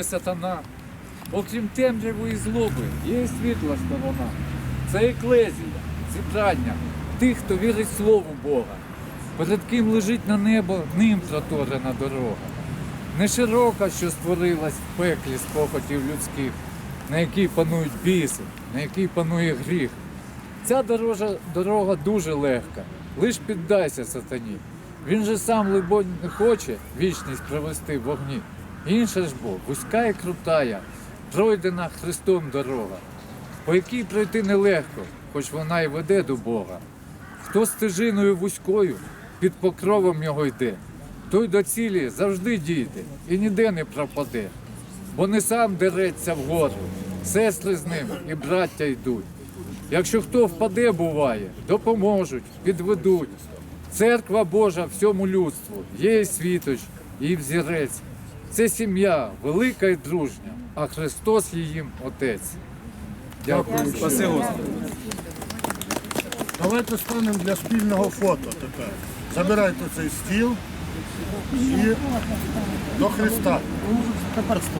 сатана. Окрім темряви і злоби, є і світла сторона. Це еклезія, зібрання тих, хто вірить Слову Бога, перед ким лежить на небо ним проторена дорога. Не широка, що створилась в пеклі з похотів людських, на якій панують біси, на якій панує гріх. Ця дорожа, дорога дуже легка, лиш піддайся сатані. Він же сам, либонь, не хоче вічність провести в вогні. Інша ж бо вузька і крутая, пройдена Христом дорога, по якій пройти нелегко, хоч вона й веде до Бога. Хто стежиною вузькою під покровом його йде, той до цілі завжди дійде і ніде не пропаде, бо не сам дереться вгору, сестри з ним і браття йдуть. Якщо хто впаде, буває, допоможуть, підведуть. Церква Божа всьому людству, є і світоч, і взірець. Це сім'я велика і дружня, а Христос її Отець. Дякую. Спаси Господи. Давайте станемо для спільного фото тепер. Забирайте цей стіл і до Христа.